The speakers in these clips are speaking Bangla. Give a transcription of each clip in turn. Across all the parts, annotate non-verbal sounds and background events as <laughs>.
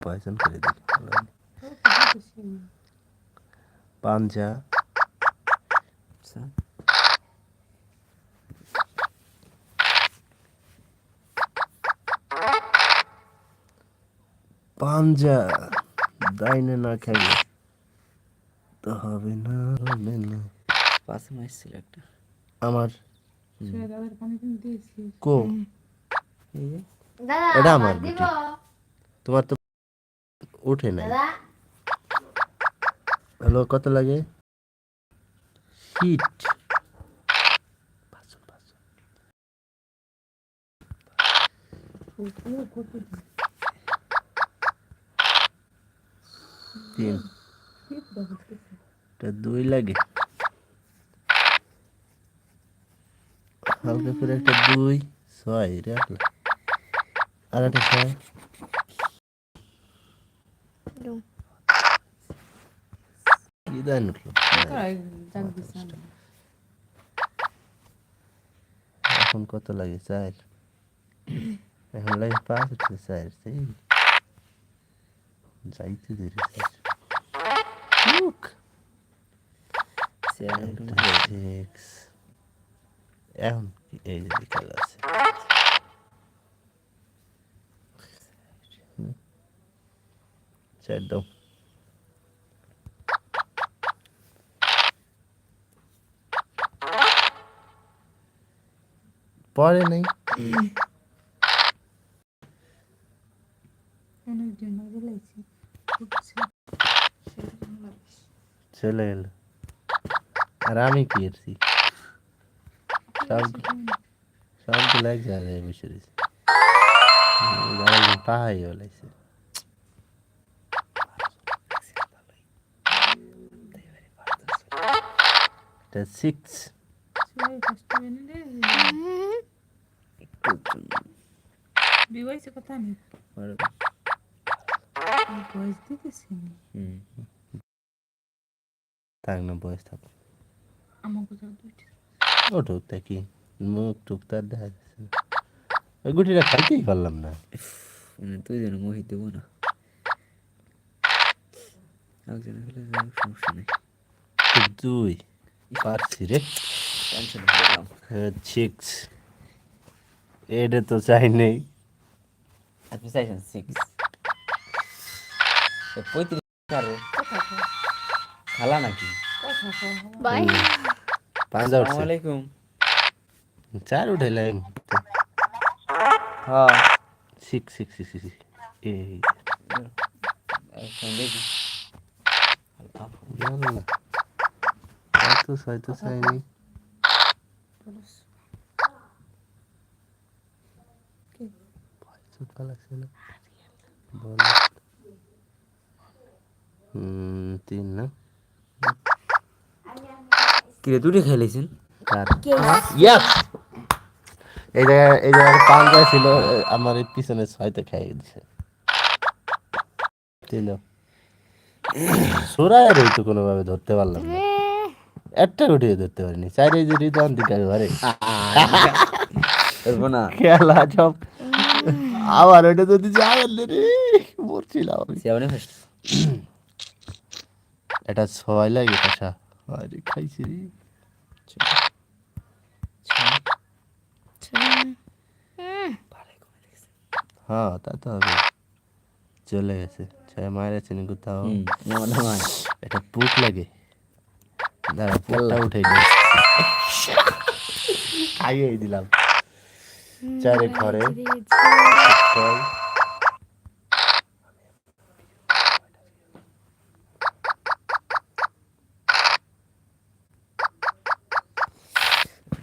পয়সন করে দিই পাঞ্জা। আচ্ছা। পাঞ্জা দাইনে না খাইলে তো হবে না হবে না পাশে মাছ ছিল একটা। আমার? কো? এই যে। দাদা এটা আমার দিব তোমার তো উঠে নাই। হ্যালো কত লাগে? হিট তিন। এটা দুই লাগে। হালকা করে একটা দুই ছয় রাখলাম আর একটা ছয় কি দেন উঠল এখন কত লাগে চার এখন লাগে পাঁচ উঠছে চার সেই যাইতে সিক্স এখন এই যে বিকাল আছে চার দাও পরে নেই। চলে গেল আর আমি কি এসছি? সব সবগুলো এক জায়গায় বসে রয়েছে। পাহাই বলেছে। এটা সিক্স কথা দিতেছি থাক না থাক দুইটা কি মুখ টুক তার দেখা যাচ্ছে না ওই গুটিটা খাইতেই পারলাম না তুই যেন মোহিত দেবো না একজনে হলে যাই হোক, সমস্যা নেই দুই পারছি রে সিক্স এটা তো চাই নেই। আপনি চাইছেন সিক্স পঁয়ত্রিশ খালা নাকি? বাই। পাঁচা আলাইকুম চার উঠাইলাম হ্যাঁ। সিক্স সিক্স সিক্স সিক্স এই দেখি। ছয় তো চাইনি পয়সা তিন না কিরে দুটো খেলেছেন ইয়াস! এই জায়গায় এই জায়গায় পাঁচটা ছিল আমার এই পিছনে ছয়তে খেয়ে দিছে সোরায় রইতো কোনোভাবে ধরতে পারলাম না। একটা উঠিয়ে ধরতে পারিনি। চাইরে যে রিদান দিকে ঘরে। করব না? খেলা সব। আবার ওইটা যদি যাবেন রে মরছিলাম আমি। ফার্স্ট এটা ছয় লাগে পাশা। আরে খাইছি। রে হ্যাঁ তা তো হবে। চলে গেছে। ছয় মায়ের আছে কোথাও এটা পুক লাগে। দাঁড়া পুকটা উঠে খাইয়ে দিলাম। চারে ঘরে।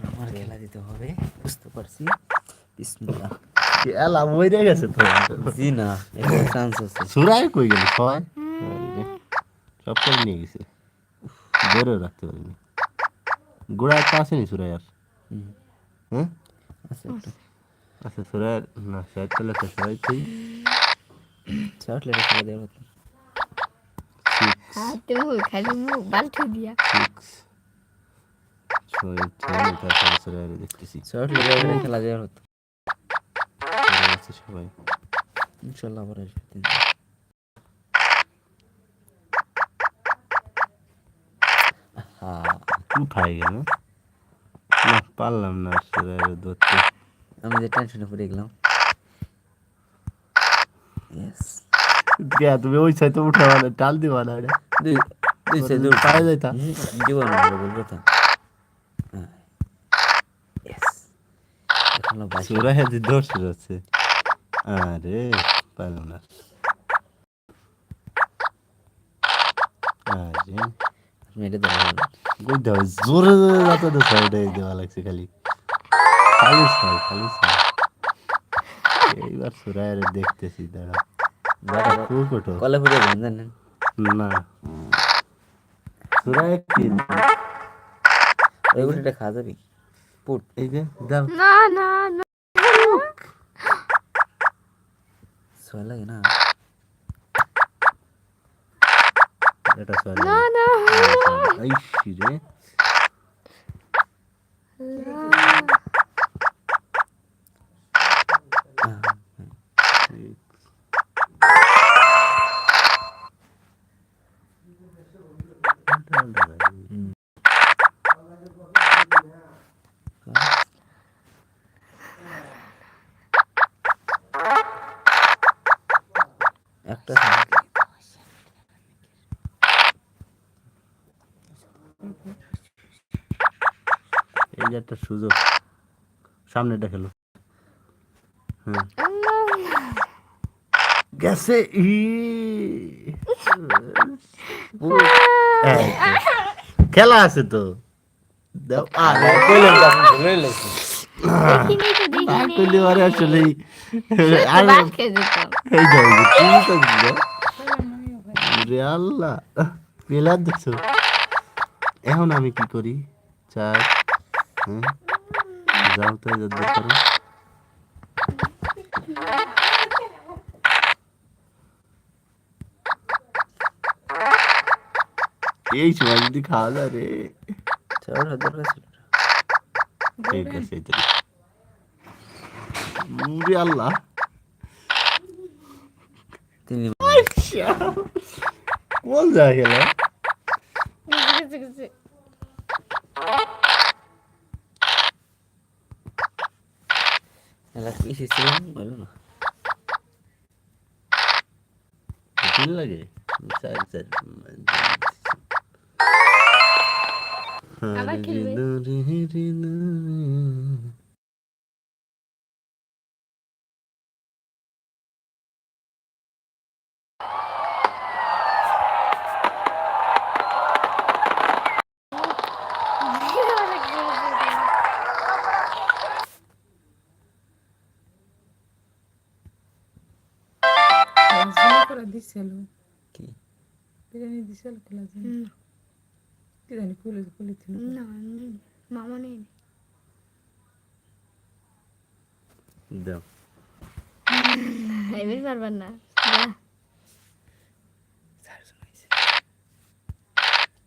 আমার খেলা দিতে হবে বুঝতে পারছি। বিসমিল্লাহ। এলা মরে গেছে তো। জি না চান্স আছে। সুরাই কই গেল সব করে নিয়ে গেছে। বেরো রাখতে পারিনি গোড়া একটা আসেনি সুরাই হ্যাঁ আচ্ছা সুরাই না শেয়ার করলে তো সবাই তুই শর্ট লেগে খেলা দেওয়ার হতো খালি দেওয়ার সবাই ইনশাল্লাহ আবার আসবে কোথায় গেল না পারলাম না ধরতে। আমি যে টেনশনে পড়ে গেলাম। তুমি ওই সাইতে উঠা মানে টাল দিবা না এটা দুই দুই সাইড পায়ে যাইতা। বলব তো। সুরা হেদি ধরছে যাচ্ছে আরে পারলাম না। আরে। মেরে দেওয়া দাও জোরে জোরে যাতে তো সাইডে দেওয়া লাগছে খালি। খালি সাই খালি সাই এইবার সুরায়ের দেখতেছি দাঁড়া। খুব কটো কলে ফুটে জানেন? না। সুরায় কি? ওই গুটিটা খাওয়া যাবে পুট। এই যে দাও না না না। সোয়া লাগে না? এটা সরি না না। এই রে একটা থাকে। এই যে একটা সুযোগ। সামনেটা খেলো। হ্যাঁ। গেছে ই। খেলা আছে তো। আসলে আল্লাহ। পেলার দেখছ? এখন আমি কি করি? চার হ্যাঁ যাও তো যত করো এই সময় যদি খাওয়া যায় রে। চলো, দরকার ছিল। ঠিক আছে এই আল্লাহ। তিনি কোন যায় গেল? গেছে কিছু এলাকা বলো না তিন লাগে আবার খেলবে? দিছিল। কি? বিরিয়ানি দিছিল খেলাধুলা কি জানি পুলিশ পুলিশ না মামা নেই। দাও। এবার পারবার না।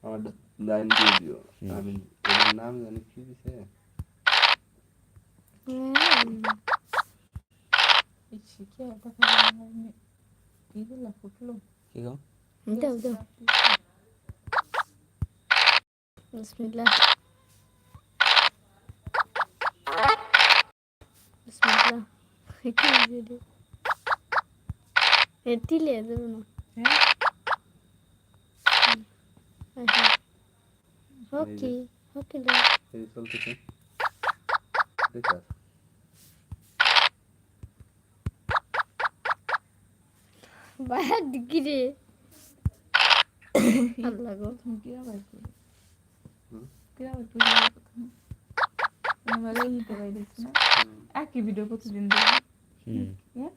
আমার লাইন দিয়ে দিও। আমি এদের নাম জানি কি দিছে? শিখে কথা এগুলা ফুটলো কি গো দাও দাও বিসমিল্লাহ বিসমিল্লাহ কি দিদি এটিলে দেবো না হ্যাঁ আচ্ছা ওকে ওকে লো এই চলতেছে দেখা বাইরে দিকে রে আল্লাহ গো তুমি কি আবার করবে কি আবার করবে প্রথমে মানে নিতে পারছি না একই ভিডিও প্রতিদিন দেখি হুম হ্যাঁ।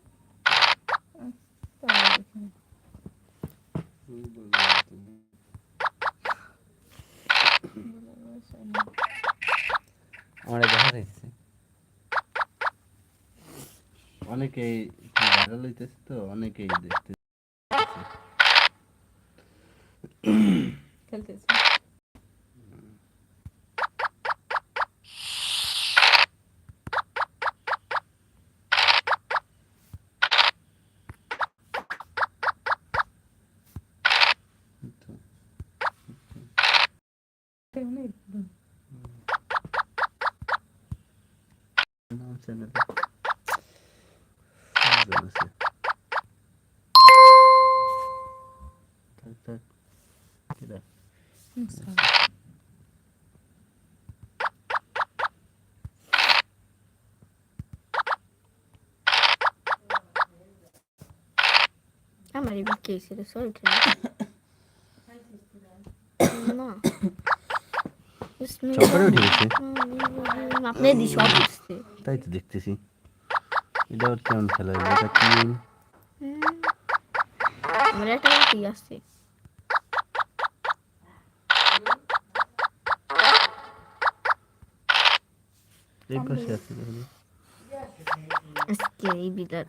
আমার দেখা যাচ্ছে অনেকেই ভাইরাল হইতেছে তো অনেকেই দেখতে খেলতেছি আমার এবার কে ছিল সরি খেলে না সব করে উঠে গেছে আপনি দি সব উঠছে তাই তো দেখতেছি এটা আবার কেমন খেলা হলো? এটা কি আমার একটা কি আছে এই পাশে আছে দেখুন। আজকে এই বিরাট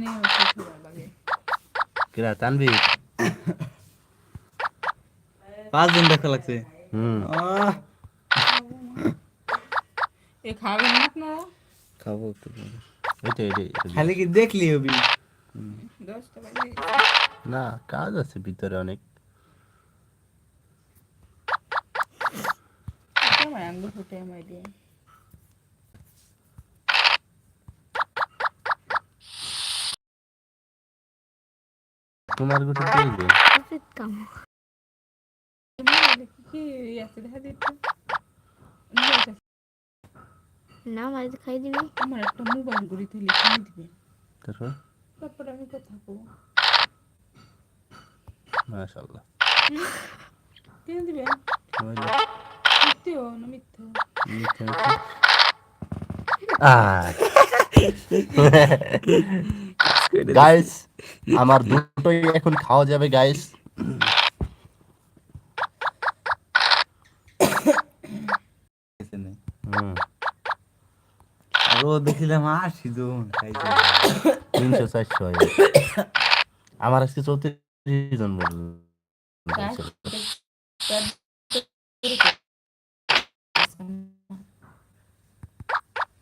নিয়ে কেডা তানবি দেখা লাগছে। হুম। এ খাবেন না আপনারা? খাব একটু খালি কি দেখলি হবি না কাজ আছে ভিতরে অনেক। ফুটে আমায় দিয়ে তোমার গোটা পেয়ে যে উচিত কাম কি আছে দেখা দিতে। না মাঝে খাই দিবি? আমার একটা মোবাইল গড়িতে লিখে দিবে। তারপর? তারপর আমি কথা বলব। মাশাআল্লাহ। কিনে দিবে? সত্যিও না মিথ্যা? গাইস <laughs> আমার দুটোই এখন খাওয়া যাবে গাইস আশি জন খাইছে। তিনশো চারশো। আমার আজকে চৌত্রিশ জন বলল রে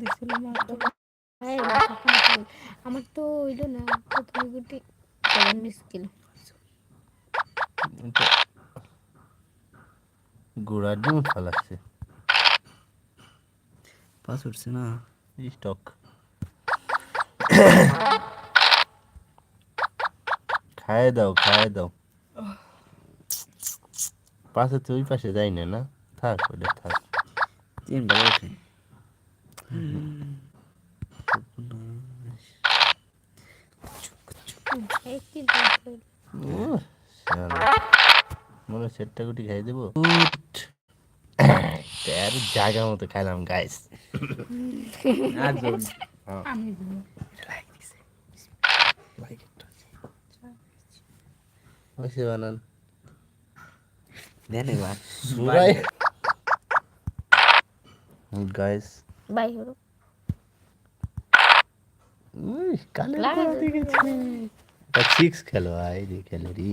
দিছিল আমার তো হইল না প্রথমে গুটি মিস গোড়ার ডিম ফালাচ্ছে পাস উঠছে না। স্টক খায় দাও খায় দাও। পাশে তো ওই পাশে যাই না না? থাক ওটা থাক। উহ, শালা। মনে সেটটা গুটি খাই দেবো। আর জায়গা মতো খাইলাম গাইস আমি হয়েছে বানান। দেন এবার। গাইস বাই হলো। উই সিক্স খেলো আই রে খেলো রি।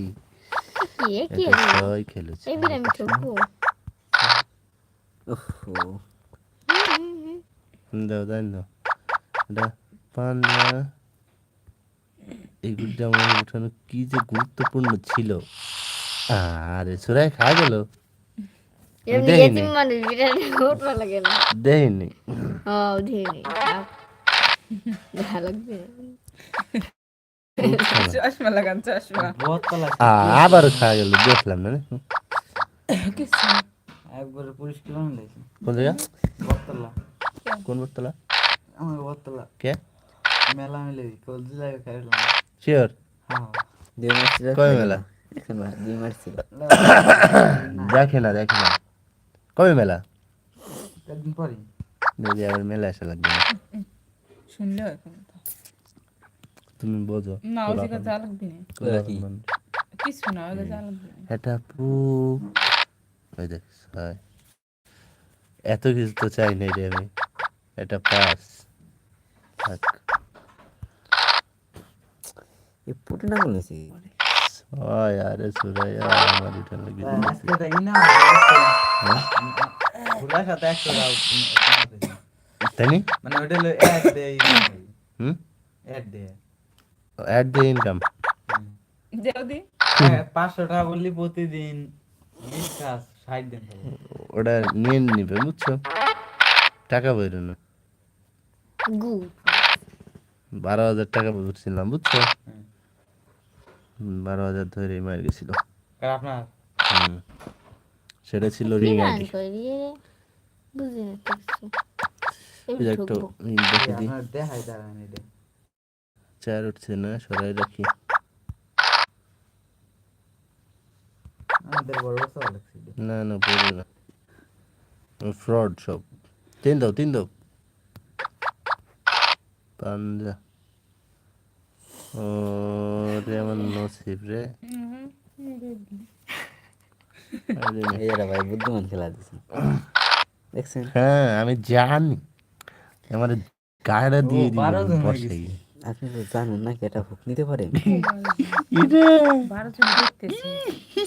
কি এ কি ছয় খেলো এই আমি ঠকবো। ওহো দাও দাও দাও। এটা পান্ডা এই গুড়টা মনে উঠানো কি যে গুরুত্বপূর্ণ ছিল। আরে সুরাই খাওয়া গেল? দেখিনি। বতলা খাওয়া গেল দেখলাম না একবারে কোন জায়গা? বতলা কোন বর্তলা আমার বতলা কে? মেলা মেলে কল দিলাই খাইলাম শিওর? হ্যাঁ। দুই মাস কবে মেলা দেখে না দেখে না। কবে মেলা? একদিন পরে যদি আবার মেলা আসা লাগবে শুনলেও এখন তুমি বোঝো। না ওদিকে যা লাগবে না। কিছু না ওদিকে যা লাগবে এটা পু ওই দেখ এত কিছু তো চাই নাই রে আমি। এটা পাস থাক। না বলেছি আরে সুরাইয়া আমার এটা লেগে না? ভুলার সাথে একশো তাই নি? মানে ওটা হলো অ্যাড দেয় হুম? অ্যাড দেয় অ্যাট দ্য ইনকাম হ্যাঁ, পাঁচশো টাকা বললি প্রতিদিন। বিশ কাজ ষাট দিন ওটা নিয়ে নিবে বুঝছ? টাকা বেরোনো গু। বারো হাজার টাকা বুঝছিলাম বুঝছ। হুম, বারো হাজার ধরে মার গেছিল। আপনার? হুম। সেটা ছিল রিং আইডি বুঝি না তো কিছু। এই যে একটা ring দেখে দিই দেখাই দাঁড়ান এটা চার উঠছে না সরাই রাখি। না না না। ফ্রড সব। তিন দাও তিন দাও। পাঞ্জা। ও রে আমার নসিব রে। ভাই বুদ্ধিমান খেলা দেখছেন? হ্যাঁ আমি জানি। আমার গায়েরা দিয়ে গেছে। আপনি তো জানেন না কি এটা হুক নিতে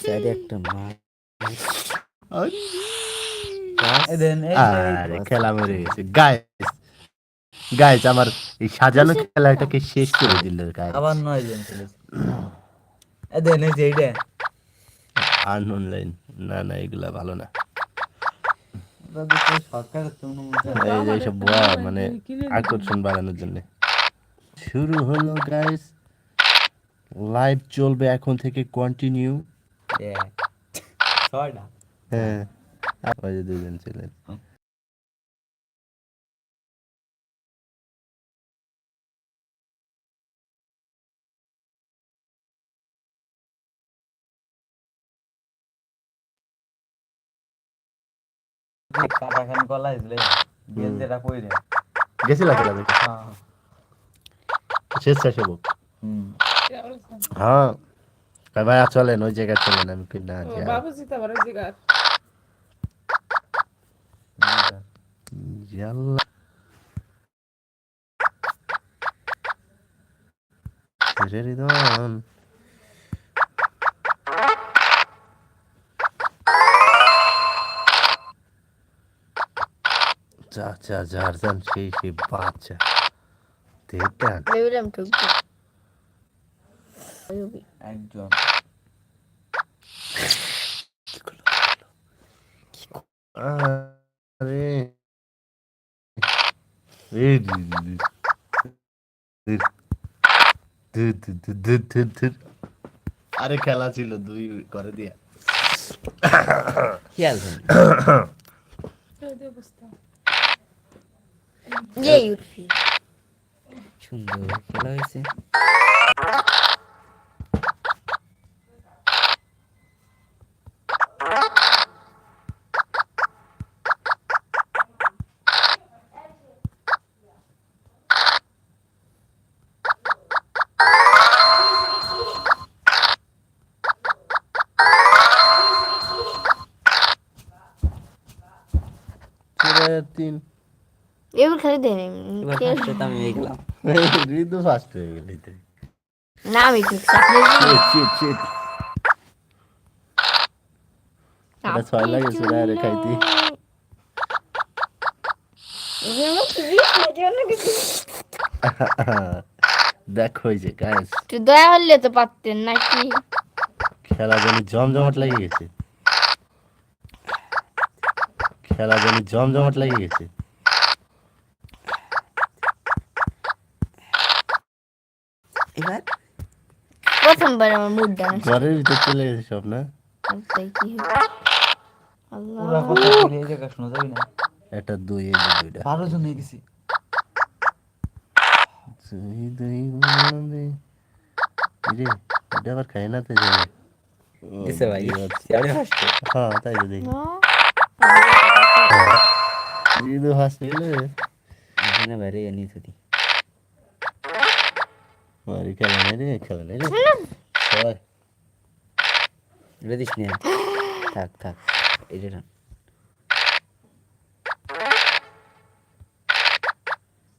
সাইডে একটা আরে। খেলা মরে গেছে। গাইস গাইস আমার এই সাজানো খেলাটাকে শেষ করে দিল গাইস আবার নয় জন চলেছে এই দেন এই যে এইটা। আন অনলাইন না না এগুলা ভালো না। এই যে এইসব বয়া মানে আকর্ষণ বাড়ানোর জন্য। শুরু হলো গাইস লাইভ চলবে এখন থেকে কন্টিনিউ হ্যাঁ। যে দুজন ছিলেন। কাটাখান কলা দিলে বিয়ের যেটা কই রে গেছিল খেলা দেখে হ্যাঁ স্বেচ্ছাসেবক হুম হ্যাঁ কয় ভাই চলেন ওই জায়গায় চলেন আমি কই না যাই। বাবুজি তো আবার জিগার ইয়াল্লা রে রিদন যা যা যার যান সেই সেই বাচ্চা দেবদান ভেবেলাম ঠুকবো একজন আরে। আরে খেলা ছিল দুই করে দিয়া। <coughs> খেয়াল <coughs> যেই উঠবি সুন্দর খেলা হয়েছে তিন এবার খালি আমি ঋতু ফার্স্ট হয়ে গেল না আমি ছয় লাগে খাইতে। দেখো এই গাইস একটু দয়া হলে তো পারতেন নাকি? খেলা জানি জমজমাট লেগে গেছে। খেলা জানি জমজমাট লেগে গেছে এবার প্রথমবার আমার মুড ডান্স ঘরের ভিতর চলে গেছে সব না? তাই কি হবে? আল্লাহ। কথা বলে এই জায়গা শোনা যাবে না? একটা দুই এই দুইটা। বারো জন হয়ে গেছি। দুই দুই বলবে রে এটা আবার খাই না তো যাবে দিছে ভাই ফার্স্টে হ্যাঁ তাই তো দেখি। না। ঋতু ফার্স্ট এখানে বাইরে নিয়ে যদি মারি খেলা নাই রে খেলা নাই রে এটা দিস নি থাক থাক এটা রান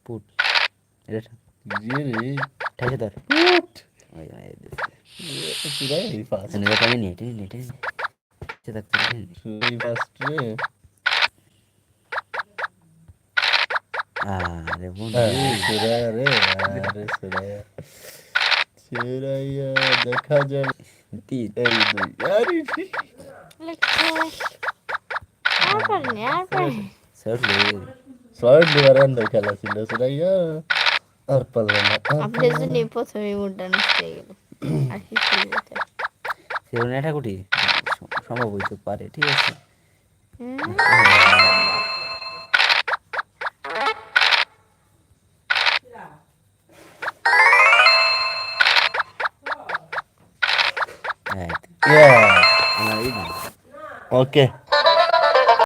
পুট এটা জি রে ঠাকে ধর পুট ওই ওই দিস পুরাই ফাস্ট এনে কামে নেটে নেটে সে থাকতে নেটে ফাস্ট রে আরে সুরায়া দেখা যাবে তিন এই দুই আরে শর্ট লিভার আন্দার খেলা ছিল সুরাইয়া আর পারল না আপনার জন্য প্রথমে মুডটা নষ্ট হয়ে গেল আর কি করব তো? সেরকম এটা কুটি সম্ভব হইতে পারে ঠিক আছে হুম,